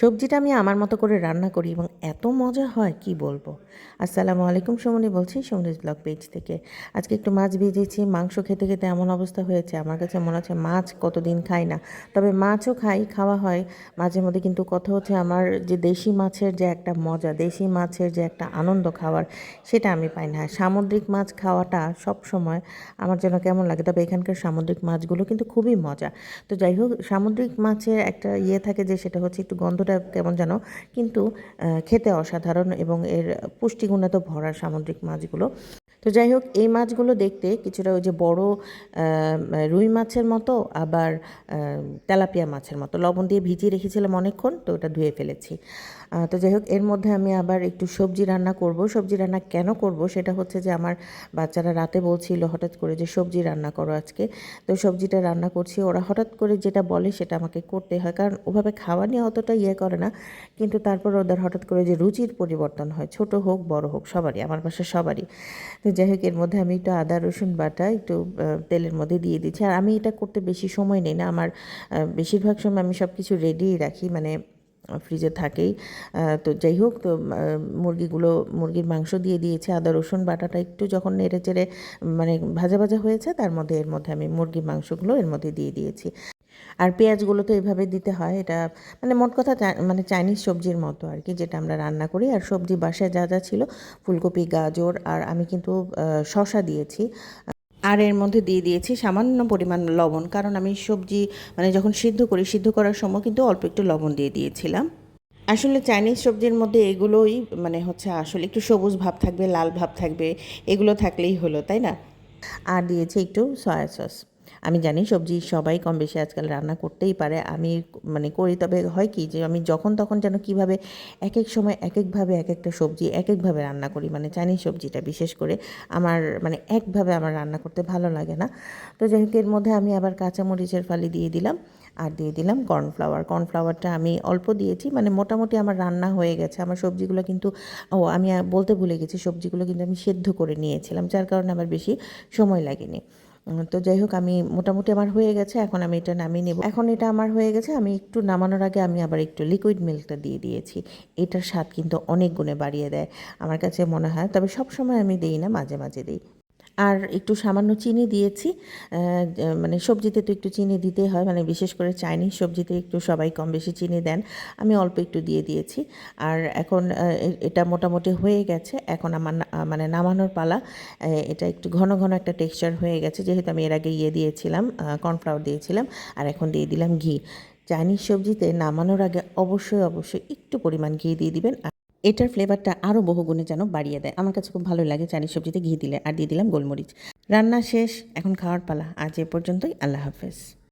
সবজিটা আমি আমার মতো করে রান্না করি এবং এত মজা হয়, কি বলব? আসসালামু আলাইকুম সুমনি বলছি সুমনিজ ব্লগ পেজ থেকে। আজকে একটু মাছ ভেজেছি, মাংস খেতে খেতে এমন অবস্থা হয়েছে, আমার কাছে মনে হচ্ছে মাছ কতদিন খাই না। তবে মাছও খাই, খাওয়া হয়। মাঝে মধ্যে কিন্তু কথা হচ্ছে আমার যে দেশি মাছের যে একটা মজা, দেশি মাছের যে একটা আনন্দ খাওয়ার, সেটা আমি পাই না। সামুদ্রিক মাছ খাওয়াটা সব সময় আমার যেন কেমন লাগে, তবে এখানকার সামুদ্রিক মাছগুলো কিন্তু খুবই মজা। তো যাই হোক, সামুদ্রিক মাছের একটা ইয়ে থাকে যে সেটা হচ্ছে একটু গন্ধটা কেমন যেন কিন্তু খেতে অসাধারণ এবং এর পুষ্টিগুণে তো ভরা সামুদ্রিক মাছগুলো। তো যাই হোক, এই মাছগুলো দেখতে কিছুটা ওই যে বড় রুই মাছের মতো, আবার তেলাপিয়া মাছের মতো। লবণ দিয়ে ভিজিয়ে রেখেছিলাম অনেকক্ষণ, তো ওটা ধুয়ে ফেলেছি। তো যাই হোক, এর মধ্যে আমি আবার একটু সবজি রান্না করব। সবজি রান্না কেন করব সেটা হচ্ছে যে আমার বাচ্চারা রাতে বলছিল হঠাৎ করে যে সবজি রান্না করো আজকে। তো সবজিটা রান্না করছি, ওরা হঠাৎ করে যেটা বলে সেটা আমাকে করতে হয়, কারণ ওভাবে খাওয়া নিয়ে অতটা ইয়ে করে না। কিন্তু তারপর ওদের হঠাৎ করে যে রুচির পরিবর্তন হয়, ছোট হোক, বড় হোক, সবারই, আমার বাসার সবারই। তো যাই হোক এর মধ্যে আমি একটু আদা, রসুন বাটা একটু তেলের মধ্যে দিয়ে দিচ্ছি। আর আমি এটা করতে বেশি সময় নেই না। আমার বেশিরভাগ সময় আমি সব কিছু রেডিই রাখি মানে ফ্রিজে থাকেই। তো যাই হোক তো মুরগিগুলো, মুরগির মাংস দিয়ে দিয়েছে। আদা, রসুন বাটাটা একটু যখন নেড়ে চেড়ে মানে ভাজা ভাজা হয়েছে, তার মধ্যে, এর মধ্যে আমি মুরগির মাংসগুলো এর মধ্যে দিয়ে দিয়েছি। আর পেঁয়াজগুলো তো এভাবে দিতে হয়, এটা মানে মোট কথা মানে চাইনিজ সবজির মতো আর কি, যেটা আমরা রান্না করি। আর সবজি বাসায় যা যা ছিল, ফুলকপি, গাজর, আর আমি কিন্তু শশা দিয়েছি। আর এর মধ্যে দিয়ে দিয়েছি সামান্য পরিমাণ লবণ, কারণ আমি সবজি মানে যখন সিদ্ধ করি, সিদ্ধ করার সময় কিন্তু অল্প একটু লবণ দিয়ে দিয়েছিলাম। আসলে চাইনিজ সবজির মধ্যে এগুলোই মানে হচ্ছে আসলে একটু সবুজ ভাব থাকবে, লাল ভাব থাকবে, এগুলো থাকলেই হলো, তাই না? আর দিয়েছি একটু সয়া সস। আমি জানি সবজি সবাই কম বেশি আজকাল রান্না করতেই পারে, আমি মানে করি। তবে হয় কি যে আমি যখন তখন যেন কীভাবে এক এক সময় এক একভাবে এক একটা সবজি এক একভাবে রান্না করি মানে চাইনিজ সবজিটা বিশেষ করে আমার মানে একভাবে আমার রান্না করতে ভালো লাগে না। তো যাই হোক, এর মধ্যে আমি আবার কাঁচামরিচের ফালি দিয়ে দিলাম, আর দিয়ে দিলাম কর্নফ্লাওয়ার। কর্নফ্লাওয়ারটা আমি অল্প দিয়েছি মানে মোটামুটি আমার রান্না হয়ে গেছে। আমার সবজিগুলো কিন্তু, ও আমি বলতে ভুলে গেছি, সবজিগুলো কিন্তু আমি সেদ্ধ করে নিয়েছিলাম, যার কারণে আমার বেশি সময় লাগেনি। তো যাই হোক, আমি মোটামুটি আমার হয়ে গেছে, এখন আমি এটা নামিয়ে নেব। এখন এটা আমার হয়ে গেছে, আমি একটু নামানোর আগে আমি আবার একটু লিকুইড মিল্কটা দিয়ে দিয়েছি। এটার স্বাদ কিন্তু অনেক গুণে বাড়িয়ে দেয়, আমার কাছে মনে হয়। তবে সব সময় আমি দিই না, মাঝে মাঝে দিই। আর একটু সামান্য চিনি দিয়েছি। মানে সবজিতে তো একটু চিনি দিতে হয় মানে বিশেষ করে চাইনিজ সবজিতে একটু সবাই কম বেশি চিনি দেন। আমি অল্প একটু দিয়ে দিয়েছি। আর এখন এটা মোটামুটি হয়ে গেছে। এখন আমার মানে নামানোর পালা এটা একটু ঘন ঘন একটা টেক্সচার হয়ে গেছে। যেহেতু আমি এর আগে ইয়ে দিয়েছিলাম কর্নফ্লাওয়ার দিয়েছিলাম, আর এখন দিয়ে দিলাম ঘি। চাইনিজ সবজিতে নামানোর আগে অবশ্যই অবশ্যই একটু পরিমাণ ঘি দিয়ে দিবেন। এটার ফ্লেভারটা আরও বহুগুণে যেন বাড়িয়ে দেয়। আমার কাছে খুব ভালো লাগে চাইনিজ সবজিতে ঘি দিলে, আর দিয়ে দিলাম গোলমরিচ। রান্না শেষ, এখন খাওয়ার পালা। আজ এ পর্যন্তই, আল্লাহ হাফেজ।